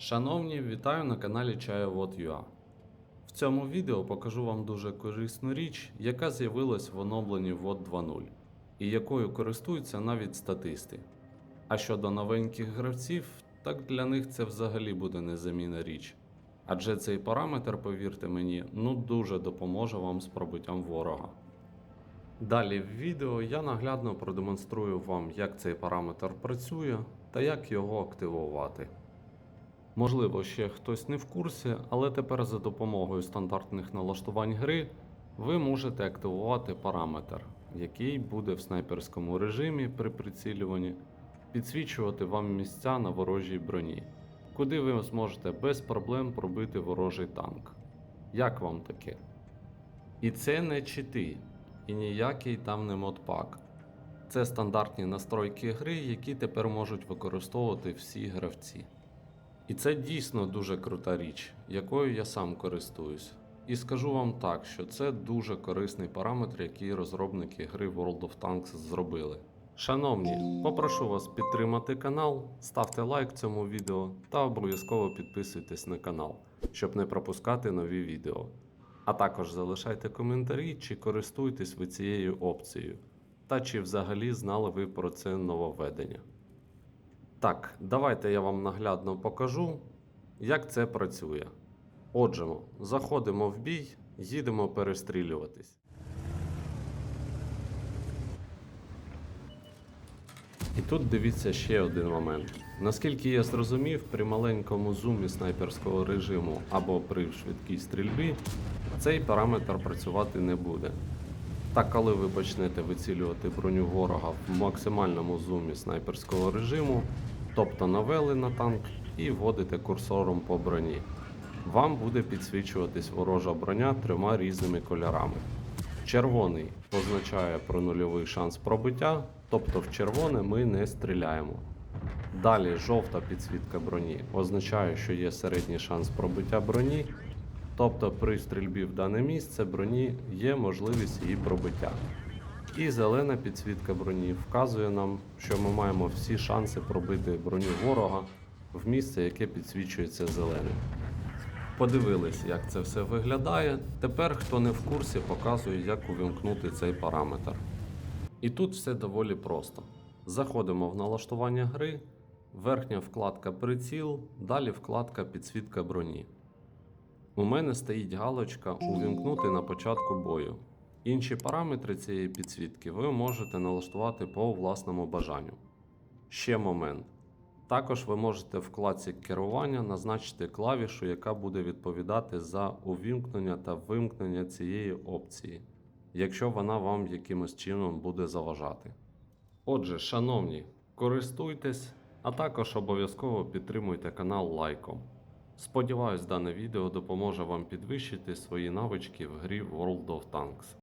Шановні, вітаю на каналі Чайовод.ua. В цьому відео покажу вам дуже корисну річ, яка з'явилась в оновленні WOD 2.0 і якою користуються навіть статисти. А щодо новеньких гравців, так для них це взагалі буде незамінна річ. Адже цей параметр, повірте мені, ну дуже допоможе вам з пробиттям ворога. Далі в відео я наглядно продемонструю вам, як цей параметр працює та як його активувати. Можливо, ще хтось не в курсі, але тепер за допомогою стандартних налаштувань гри ви можете активувати параметр, який буде в снайперському режимі при прицілюванні підсвічувати вам місця на ворожій броні, куди ви зможете без проблем пробити ворожий танк. Як вам таке? І це не чити, і ніякий там не модпак. Це стандартні настройки гри, які тепер можуть використовувати всі гравці. І це дійсно дуже крута річ, якою я сам користуюсь. І скажу вам так, що це дуже корисний параметр, який розробники гри World of Tanks зробили. Шановні, попрошу вас підтримати канал, ставте лайк цьому відео та обов'язково підписуйтесь на канал, щоб не пропускати нові відео. А також залишайте коментарі, чи користуєтесь ви цією опцією, та чи взагалі знали ви про це нововведення. Так, давайте я вам наглядно покажу, як це працює. Отже, заходимо в бій, їдемо перестрілюватись. І тут дивіться ще один момент. Наскільки я зрозумів, при маленькому зумі снайперського режиму або при швидкій стрільбі цей параметр працювати не буде. Та коли ви почнете вицілювати броню ворога в максимальному зумі снайперського режиму, тобто навели на танк і вводите курсором по броні, вам буде підсвічуватись ворожа броня трьома різними кольорами. Червоний означає про нульовий шанс пробиття, тобто в червоне ми не стріляємо. Далі жовта підсвітка броні означає, що є середній шанс пробиття броні, тобто при стрільбі в дане місце броні є можливість її пробиття. І зелена підсвітка броні вказує нам, що ми маємо всі шанси пробити броню ворога в місце, яке підсвічується зеленим. Подивились, як це все виглядає. Тепер, хто не в курсі, показую, як увімкнути цей параметр. І тут все доволі просто. Заходимо в налаштування гри, верхня вкладка приціл, далі вкладка підсвітка броні. У мене стоїть галочка Увімкнути на початку бою. Інші параметри цієї підсвітки ви можете налаштувати по власному бажанню. Ще момент. Також ви можете в вкладці керування назначити клавішу, яка буде відповідати за увімкнення та вимкнення цієї опції, якщо вона вам якимось чином буде заважати. Отже, шановні, користуйтесь, а також обов'язково підтримуйте канал лайком. Сподіваюсь, дане відео допоможе вам підвищити свої навички в грі World of Tanks.